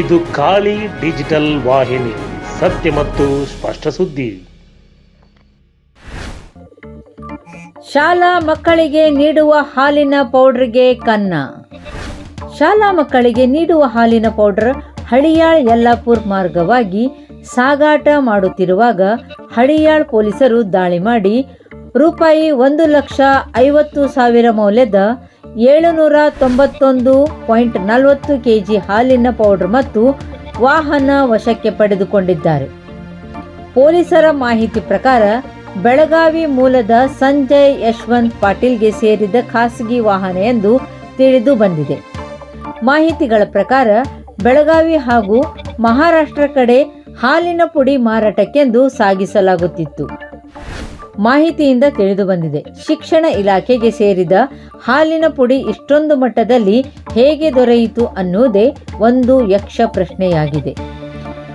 ಇದು ಖಾಲಿ ಡಿಜಿಟಲ್ ವಾಹಿನಿ, ಸತ್ಯ ಮತ್ತು ಸ್ಪಷ್ಟ ಸುದ್ದಿ. ಶಾಲಾ ಮಕ್ಕಳಿಗೆ ನೀಡುವ ಹಾಲಿನ ಪೌಡರ್ಗೆ ಕನ್ನ. ಶಾಲಾ ಮಕ್ಕಳಿಗೆ ನೀಡುವ ಹಾಲಿನ ಪೌಡರ್ ಹಳಿಯಾಳ್ ಯಲ್ಲಾಪುರ್ ಮಾರ್ಗವಾಗಿ ಸಾಗಾಟ ಮಾಡುತ್ತಿರುವಾಗ ಹಳಿಯಾಳ್ ಪೊಲೀಸರು ದಾಳಿ ಮಾಡಿ ರೂಪಾಯಿ ಒಂದು ಲಕ್ಷ ಐವತ್ತು ಸಾವಿರ ಮೌಲ್ಯದ ಏಳುನೂರ ತೊಂಬತ್ತೊಂದು ಪಾಯಿಂಟ್ ನಲವತ್ತು ಕೆಜಿ ಹಾಲಿನ ಪೌಡರ್ ಮತ್ತು ವಾಹನ ವಶಕ್ಕೆ ಪಡೆದುಕೊಂಡಿದ್ದಾರೆ. ಪೊಲೀಸರ ಮಾಹಿತಿ ಪ್ರಕಾರ, ಬೆಳಗಾವಿ ಮೂಲದ ಸಂಜಯ್ ಯಶವಂತ್ ಪಾಟೀಲ್ಗೆ ಸೇರಿದ ಖಾಸಗಿ ವಾಹನ ಎಂದು ತಿಳಿದು ಬಂದಿದೆ. ಮಾಹಿತಿಗಳ ಪ್ರಕಾರ, ಬೆಳಗಾವಿ ಹಾಗೂ ಮಹಾರಾಷ್ಟ್ರ ಕಡೆ ಹಾಲಿನ ಪುಡಿ ಮಾರಾಟಕ್ಕೆಂದು ಸಾಗಿಸಲಾಗುತ್ತಿತ್ತು. ಮಾಹಿತಿಯಿಂದ ತಿಳಿದು ಬಂದಿದೆ. ಶಿಕ್ಷಣ ಇಲಾಖೆಗೆ ಸೇರಿದ ಹಾಲಿನ ಪುಡಿ ಇಷ್ಟೊಂದು ಮಟ್ಟದಲ್ಲಿ ಹೇಗೆ ದೊರೆಯಿತು ಅನ್ನುವುದೇ ಒಂದು ಯಕ್ಷ ಪ್ರಶ್ನೆಯಾಗಿದೆ.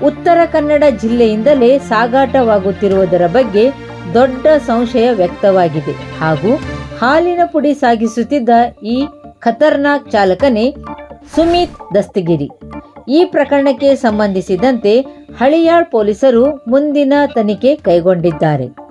ಉತ್ತರ ಕನ್ನಡ ಜಿಲ್ಲೆಯಿಂದಲೇ ಸಾಗಾಟವಾಗುತ್ತಿರುವುದರ ಬಗ್ಗೆ ದೊಡ್ಡ ಸಂಶಯ ವ್ಯಕ್ತವಾಗಿದೆ. ಹಾಗೂ ಹಾಲಿನ ಪುಡಿ ಸಾಗಿಸುತ್ತಿದ್ದ ಈ ಖತರ್ನಾಕ್ ಚಾಲಕನೇ ಸುಮಿತ್ ದಸ್ತಗಿರಿ. ಈ ಪ್ರಕರಣಕ್ಕೆ ಸಂಬಂಧಿಸಿದಂತೆ ಹಳಿಯಾಳ್ ಪೊಲೀಸರು ಮುಂದಿನ ತನಿಖೆ ಕೈಗೊಂಡಿದ್ದಾರೆ.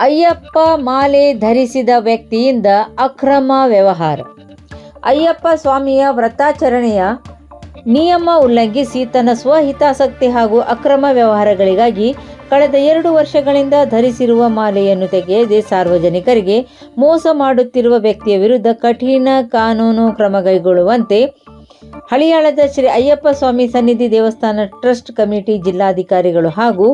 ಅಯ್ಯಪ್ಪ ಮಾಲೆ ಧರಿಸಿದ ವ್ಯಕ್ತಿಯಿಂದ ಅಕ್ರಮ ವ್ಯವಹಾರ. ಅಯ್ಯಪ್ಪ ಸ್ವಾಮಿಯ ವ್ರತಾಚರಣೆಯ ನಿಯಮ ಉಲ್ಲಂಘಿಸಿ ತನ್ನ ಸ್ವಹಿತಾಸಕ್ತಿ ಹಾಗೂ ಅಕ್ರಮ ವ್ಯವಹಾರಗಳಿಗಾಗಿ ಕಳೆದ ಎರಡು ವರ್ಷಗಳಿಂದ ಧರಿಸಿರುವ ಮಾಲೆಯನ್ನು ತೆಗೆಯದೆ ಸಾರ್ವಜನಿಕರಿಗೆ ಮೋಸ ಮಾಡುತ್ತಿರುವ ವ್ಯಕ್ತಿಯ ವಿರುದ್ಧ ಕಠಿಣ ಕಾನೂನು ಕ್ರಮ ಕೈಗೊಳ್ಳುವಂತೆ ಹಳಿಯಾಳದ ಶ್ರೀ ಅಯ್ಯಪ್ಪ ಸ್ವಾಮಿ ಸನ್ನಿಧಿ ದೇವಸ್ಥಾನ ಟ್ರಸ್ಟ್ ಕಮಿಟಿ ಜಿಲ್ಲಾಧಿಕಾರಿಗಳು ಹಾಗೂ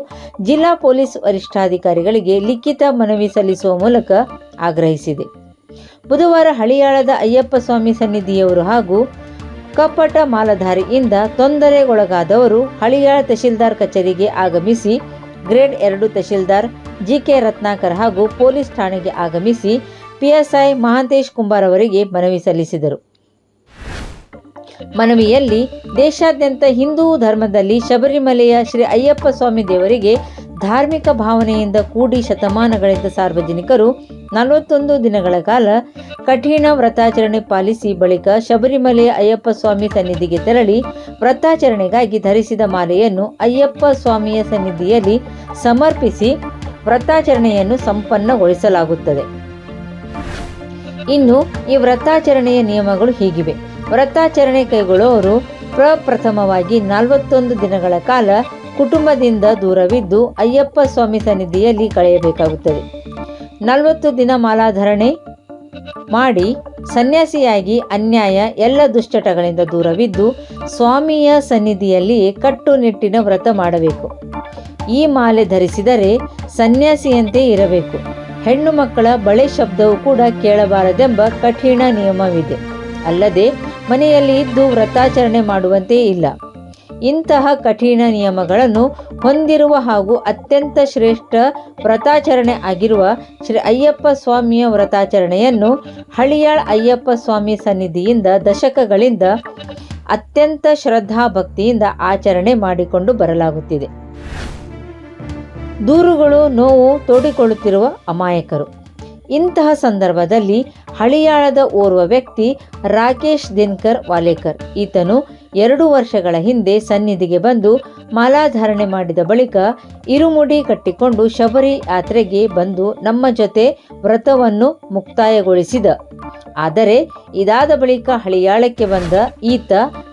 ಜಿಲ್ಲಾ ಪೊಲೀಸ್ ವರಿಷ್ಠಾಧಿಕಾರಿಗಳಿಗೆ ಲಿಖಿತ ಮನವಿ ಸಲ್ಲಿಸುವ ಮೂಲಕ ಆಗ್ರಹಿಸಿದೆ. ಬುಧವಾರ ಹಳಿಯಾಳದ ಅಯ್ಯಪ್ಪ ಸ್ವಾಮಿ ಸನ್ನಿಧಿಯವರು ಹಾಗೂ ಕಪ್ಪಟ ಮಾಲಧಾರಿಯಿಂದ ತೊಂದರೆಗೊಳಗಾದವರು ಹಳಿಯಾಳ ತಹಶೀಲ್ದಾರ್ ಕಚೇರಿಗೆ ಆಗಮಿಸಿ, ಗ್ರೇಡ್ ಎರಡು ತಹಶೀಲ್ದಾರ್ ಜಿಕೆ ರತ್ನಾಕರ್ ಹಾಗೂ ಪೊಲೀಸ್ ಠಾಣೆಗೆ ಆಗಮಿಸಿ, ಪಿಎಸ್ಐ ಮಹಾಂತೇಶ್ ಕುಂಬಾರ್ ಅವರಿಗೆ ಮನವಿ ಸಲ್ಲಿಸಿದರು. ಮನವಿಯಲ್ಲಿ ದೇಶಾದ್ಯಂತ ಹಿಂದೂ ಧರ್ಮದಲ್ಲಿ ಶಬರಿಮಲೆಯ ಶ್ರೀ ಅಯ್ಯಪ್ಪ ಸ್ವಾಮಿ ದೇವರಿಗೆ ಧಾರ್ಮಿಕ ಭಾವನೆಯಿಂದ ಕೂಡಿ ಶತಮಾನಗಳಿಂದ ಸಾರ್ವಜನಿಕರು ನಲವತ್ತೊಂದು ದಿನಗಳ ಕಾಲ ಕಠಿಣ ವ್ರತಾಚರಣೆ ಪಾಲಿಸಿ ಬಳಿಕ ಶಬರಿಮಲೆಯ ಅಯ್ಯಪ್ಪ ಸ್ವಾಮಿ ಸನ್ನಿಧಿಗೆ ತೆರಳಿ ವ್ರತಾಚರಣೆಗಾಗಿ ಧರಿಸಿದ ಮಾಲೆಯನ್ನು ಅಯ್ಯಪ್ಪ ಸ್ವಾಮಿಯ ಸನ್ನಿಧಿಯಲ್ಲಿ ಸಮರ್ಪಿಸಿ ವ್ರತಾಚರಣೆಯನ್ನು ಸಂಪನ್ನಗೊಳಿಸಲಾಗುತ್ತದೆ. ಇನ್ನು ಈ ವ್ರತಾಚರಣೆಯ ನಿಯಮಗಳು ಹೀಗಿವೆ. ವ್ರತಾಚರಣೆ ಕೈಗೊಳ್ಳುವವರು ಪ್ರಪ್ರಥಮವಾಗಿ ನಲವತ್ತೊಂದು ದಿನಗಳ ಕಾಲ ಕುಟುಂಬದಿಂದ ದೂರವಿದ್ದು ಅಯ್ಯಪ್ಪ ಸ್ವಾಮಿ ಸನ್ನಿಧಿಯಲ್ಲಿ ಕಳೆಯಬೇಕಾಗುತ್ತದೆ. ನಲವತ್ತು ದಿನ ಮಾಲಾಧರಣೆ ಮಾಡಿ ಸನ್ಯಾಸಿಯಾಗಿ ಅನ್ಯಾಯ ಎಲ್ಲ ದುಶ್ಚಟಗಳಿಂದ ದೂರವಿದ್ದು ಸ್ವಾಮಿಯ ಸನ್ನಿಧಿಯಲ್ಲಿ ಕಟ್ಟುನಿಟ್ಟಿನ ವ್ರತ ಮಾಡಬೇಕು. ಈ ಮಾಲೆ ಧರಿಸಿದರೆ ಸನ್ಯಾಸಿಯಂತೆ ಇರಬೇಕು. ಹೆಣ್ಣು ಮಕ್ಕಳ ಬಳೆ ಶಬ್ದವು ಕೂಡ ಕೇಳಬಾರದೆಂಬ ಕಠಿಣ ನಿಯಮವಿದೆ. ಅಲ್ಲದೆ ಮನೆಯಲ್ಲಿ ಇದ್ದು ವ್ರತಾಚರಣೆ ಮಾಡುವಂತೆ ಇಲ್ಲ. ಇಂತಹ ಕಠಿಣ ನಿಯಮಗಳನ್ನು ಹೊಂದಿರುವ ಹಾಗೂ ಅತ್ಯಂತ ಶ್ರೇಷ್ಠ ವ್ರತಾಚರಣೆ ಆಗಿರುವ ಶ್ರೀ ಅಯ್ಯಪ್ಪ ಸ್ವಾಮಿಯ ವ್ರತಾಚರಣೆಯನ್ನು ಹಳಿಯಾಳ್ ಅಯ್ಯಪ್ಪ ಸ್ವಾಮಿ ಸನ್ನಿಧಿಯಿಂದ ದಶಕಗಳಿಂದ ಅತ್ಯಂತ ಶ್ರದ್ಧಾ ಭಕ್ತಿಯಿಂದ ಆಚರಣೆ ಮಾಡಿಕೊಂಡು ಬರಲಾಗುತ್ತಿದೆ. ದೂರುಗಳು, ನೋವು ತೋಡಿಕೊಳ್ಳುತ್ತಿರುವ ಅಮಾಯಕರು. ಇಂತಹ ಸಂದರ್ಭದಲ್ಲಿ ಹಳಿಯಾಳದ ಓರ್ವ ವ್ಯಕ್ತಿ ರಾಕೇಶ್ ದಿನ್ಕರ್ ವಾಲೇಕರ್. ಈತನು ಎರಡು ವರ್ಷಗಳ ಹಿಂದೆ ಸನ್ನಿಧಿಗೆ ಬಂದು ಮಾಲಾಧಾರಣೆ ಮಾಡಿದ ಬಳಿಕ ಇರುಮುಡಿ ಕಟ್ಟಿಕೊಂಡು ಶಬರಿ ಯಾತ್ರೆಗೆ ಬಂದು ನಮ್ಮ ಜೊತೆ ವ್ರತವನ್ನು ಮುಕ್ತಾಯಗೊಳಿಸಿದ. ಆದರೆ ಇದಾದ ಬಳಿಕ ಹಳಿಯಾಳಕ್ಕೆ ಬಂದ ಈತ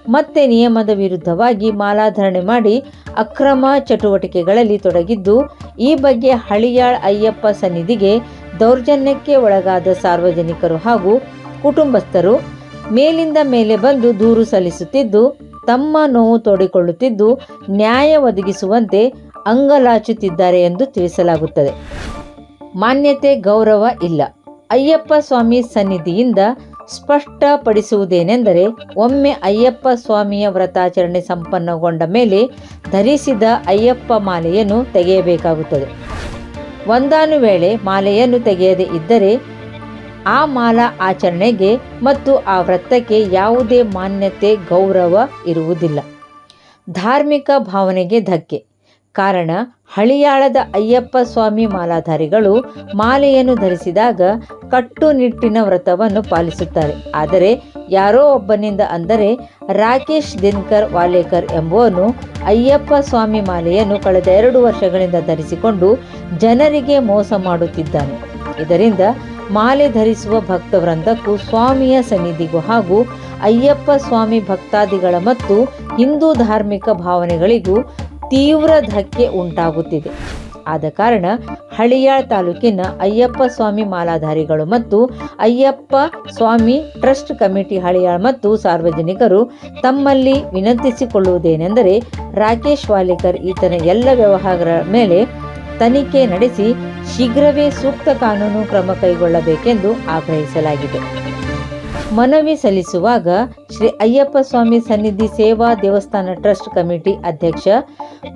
ಮತ್ತೆ ನಿಯಮದ ವಿರುದ್ಧವಾಗಿ ಮಾಲಾಧಾರಣೆ ಮಾಡಿ ಅಕ್ರಮ ಚಟುವಟಿಕೆಗಳಲ್ಲಿ ತೊಡಗಿದ್ದು, ಈ ಬಗ್ಗೆ ಹಳಿಯಾಳ್ ಅಯ್ಯಪ್ಪ ಸನ್ನಿಧಿಗೆ ದೌರ್ಜನ್ಯಕ್ಕೆ ಒಳಗಾದ ಸಾರ್ವಜನಿಕರು ಹಾಗೂ ಕುಟುಂಬಸ್ಥರು ಮೇಲಿಂದ ಮೇಲೆ ಬಂದು ದೂರು ಸಲ್ಲಿಸುತ್ತಿದ್ದು, ತಮ್ಮ ನೋವು ತೋಡಿಕೊಳ್ಳುತ್ತಿದ್ದು, ನ್ಯಾಯ ಒದಗಿಸುವಂತೆ ಅಂಗಲಾಚುತ್ತಿದ್ದಾರೆ ಎಂದು ತಿಳಿಸಲಾಗುತ್ತದೆ. ಮಾನ್ಯತೆ ಗೌರವ ಇಲ್ಲ. ಅಯ್ಯಪ್ಪ ಸ್ವಾಮಿ ಸನ್ನಿಧಿಯಿಂದ ಸ್ಪಷ್ಟಪಡಿಸುವುದೇನೆಂದರೆ, ಒಮ್ಮೆ ಅಯ್ಯಪ್ಪ ಸ್ವಾಮಿಯ ವ್ರತಾಚರಣೆ ಸಂಪನ್ನಗೊಂಡ ಮೇಲೆ ಧರಿಸಿದ ಅಯ್ಯಪ್ಪ ಮಾಲೆಯನ್ನು ತೆಗೆಯಬೇಕಾಗುತ್ತದೆ. ಒಂದಾನು ವೇಳೆ ಮಾಲೆಯನ್ನು ತೆಗೆಯದೇ ಇದ್ದರೆ ಆ ಮಾಲಾ ಆಚರಣೆಗೆ ಮತ್ತು ಆ ವ್ರತಕ್ಕೆ ಯಾವುದೇ ಮಾನ್ಯತೆ, ಗೌರವ ಇರುವುದಿಲ್ಲ. ಧಾರ್ಮಿಕ ಭಾವನೆಗೆ ಧಕ್ಕೆ. ಕಾರಣ, ಹಳಿಯಾಳದ ಅಯ್ಯಪ್ಪ ಸ್ವಾಮಿ ಮಾಲಾಧಾರಿಗಳು ಮಾಲೆಯನ್ನು ಧರಿಸಿದಾಗ ಕಟ್ಟುನಿಟ್ಟಿನ ವ್ರತವನ್ನು ಪಾಲಿಸುತ್ತಾರೆ. ಆದರೆ ಯಾರೋ ಒಬ್ಬನಿಂದ ಅಂದರೆ ರಾಕೇಶ್ ದಿನ್ಕರ್ ವಾಲೇಕರ್ ಎಂಬುವನು ಅಯ್ಯಪ್ಪ ಸ್ವಾಮಿ ಮಾಲೆಯನ್ನು ಕಳೆದ ಎರಡು ವರ್ಷಗಳಿಂದ ಧರಿಸಿಕೊಂಡು ಜನರಿಗೆ ಮೋಸ ಮಾಡುತ್ತಿದ್ದಾನೆ. ಇದರಿಂದ ಮಾಲೆ ಧರಿಸುವ ಭಕ್ತವೃಂದಕ್ಕೂ ಸ್ವಾಮಿಯ ಸನ್ನಿಧಿಗೂ ಹಾಗೂ ಅಯ್ಯಪ್ಪ ಸ್ವಾಮಿ ಭಕ್ತಾದಿಗಳ ಮತ್ತು ಹಿಂದೂ ಧಾರ್ಮಿಕ ಭಾವನೆಗಳಿಗೂ ತೀವ್ರ ಧಕ್ಕೆ ಉಂಟಾಗುತ್ತಿದೆ. ಆದ ಕಾರಣ ಹಳಿಯಾಳ್ ತಾಲೂಕಿನ ಅಯ್ಯಪ್ಪ ಸ್ವಾಮಿ ಮಾಲಾಧಾರಿಗಳು ಮತ್ತು ಅಯ್ಯಪ್ಪ ಸ್ವಾಮಿ ಟ್ರಸ್ಟ್ ಕಮಿಟಿ ಹಳಿಯಾಳ್ ಮತ್ತು ಸಾರ್ವಜನಿಕರು ತಮ್ಮಲ್ಲಿ ವಿನಂತಿಸಿಕೊಳ್ಳುವುದೇನೆಂದರೆ ರಾಕೇಶ್ ವಾಲಿಕರ್ ಈತನ ಎಲ್ಲ ವ್ಯವಹಾರಗಳ ಮೇಲೆ ತನಿಖೆ ನಡೆಸಿ ಶೀಘ್ರವೇ ಸೂಕ್ತ ಕಾನೂನು ಕ್ರಮ ಕೈಗೊಳ್ಳಬೇಕೆಂದು ಆಗ್ರಹಿಸಲಾಗಿದೆ. ಮನವಿ ಸಲ್ಲಿಸುವಾಗ ಶ್ರೀ ಅಯ್ಯಪ್ಪ ಸ್ವಾಮಿ ಸನ್ನಿಧಿ ಸೇವಾ ದೇವಸ್ಥಾನ ಟ್ರಸ್ಟ್ ಕಮಿಟಿ ಅಧ್ಯಕ್ಷ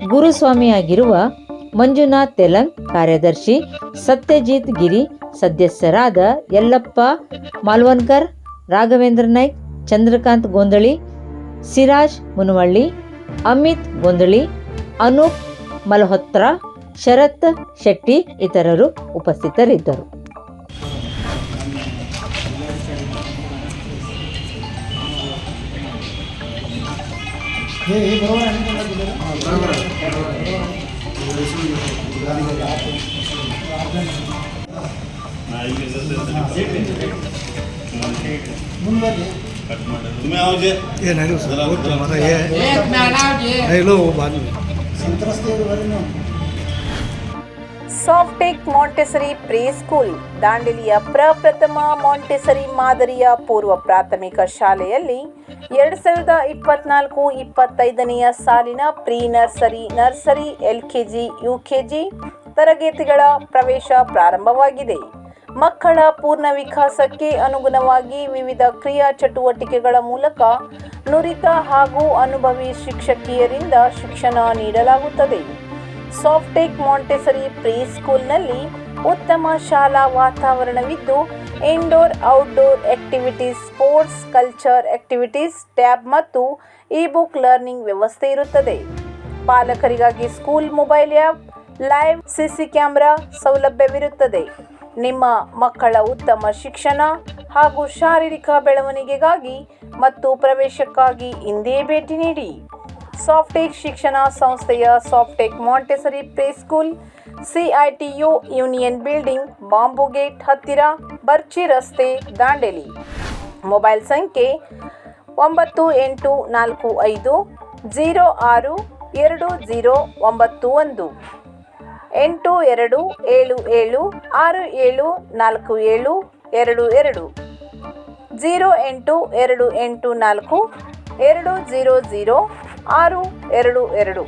ಗುರುಸ್ವಾಮಿಯಾಗಿರುವ ಮಂಜುನಾಥ್ ತೆಲಂಗ್ ಕಾರ್ಯದರ್ಶಿ ಸತ್ಯಜಿತ್ ಗಿರಿ ಸದಸ್ಯರಾದ ಯಲ್ಲಪ್ಪ ಮಾಲ್ವನ್ಕರ್, ರಾಘವೇಂದ್ರ ನಾಯ್ಕ್, ಚಂದ್ರಕಾಂತ್ ಗೊಂದಳಿ, ಸಿರಾಜ್ ಮುನವಳ್ಳಿ, ಅಮಿತ್ ಗೊಂದಳಿ, ಅನೂಪ್ ಮಲ್ಹೋತ್ರ, ಶರತ್ ಶೆಟ್ಟಿ ಇತರರು ಉಪಸ್ಥಿತರಿದ್ದರು. तुम्ही आवाज ये ये नहीं हो सकता वो तुम्हारा ये है नहीं लो वो बाद में ಸಾಫ್ಟೆಕ್ ಮಾಂಟೆಸರಿ ಪ್ರೀ ಸ್ಕೂಲ್ ದಾಂಡೇಲಿಯ ಪ್ರಪ್ರಥಮ ಮಾಂಟೆಸರಿ ಮಾದರಿಯ ಪೂರ್ವ ಪ್ರಾಥಮಿಕ ಶಾಲೆಯಲ್ಲಿ ಎರಡು ಸಾವಿರದ ಇಪ್ಪತ್ನಾಲ್ಕು ಇಪ್ಪತ್ತೈದನೆಯ ಸಾಲಿನ pre nursery nursery LKG UKG ತರಗತಿಗಳ ಪ್ರವೇಶ ಪ್ರಾರಂಭವಾಗಿದೆ ಮಕ್ಕಳ ಪೂರ್ಣ ವಿಕಾಸಕ್ಕೆ ಅನುಗುಣವಾಗಿ ವಿವಿಧ ಕ್ರಿಯಾ ಚಟುವಟಿಕೆಗಳ ಮೂಲಕ ನುರಿತ ಹಾಗೂ ಅನುಭವಿ ಶಿಕ್ಷಕಿಯರಿಂದ ಶಿಕ್ಷಣ ನೀಡಲಾಗುತ್ತದೆ. ಸಾಫ್ಟೆಕ್ ಮಾಂಟೆಸರಿ ಪ್ರೀ ಸ್ಕೂಲ್ನಲ್ಲಿ ಉತ್ತಮ ಶಾಲಾ ವಾತಾವರಣವಿದ್ದು, indoor, outdoor activities, sports, culture activities, tab ಮತ್ತು ಇ ಬುಕ್ ಲರ್ನಿಂಗ್ ವ್ಯವಸ್ಥೆ ಇರುತ್ತದೆ. ಪಾಲಕರಿಗಾಗಿ school, mobile app, live, CC camera ಸೌಲಭ್ಯವಿರುತ್ತದೆ. ನಿಮ್ಮ ಮಕ್ಕಳ ಉತ್ತಮ ಶಿಕ್ಷಣ ಹಾಗೂ ಶಾರೀರಿಕ ಬೆಳವಣಿಗೆಗಾಗಿ ಮತ್ತು ಪ್ರವೇಶಕ್ಕಾಗಿ ಇಂದೇ ಭೇಟಿ ನೀಡಿ. ಸಾಫ್ಟೆಕ್ ಶಿಕ್ಷಣ ಸಂಸ್ಥೆಯ Softech Montessori play school CITU union building, bamboo gate ಹತ್ತಿರ, ಬರ್ಚಿ ರಸ್ತೆ ದಾಂಡೇಲಿ. ಮೊಬೈಲ್ ಸಂಖ್ಯೆ ಒಂಬತ್ತು ಎಂಟು ನಾಲ್ಕು ಐದು, ಜೀರೋ ಆರು ಎರಡು ಜೀರೋ ಒಂಬತ್ತು ಒಂದು. ಎಂಟು ಎರಡು ಏಳು ಏಳು ಆರು ಏಳು ನಾಲ್ಕು ಏಳು ಎರಡು ಎರಡು. ಜೀರೋ ಎಂಟು ಎರಡು ಎಂಟು ನಾಲ್ಕು ಎರಡು ಜೀರೋ ಜೀರೋ ಆರು ಎರಡು ಎರಡು.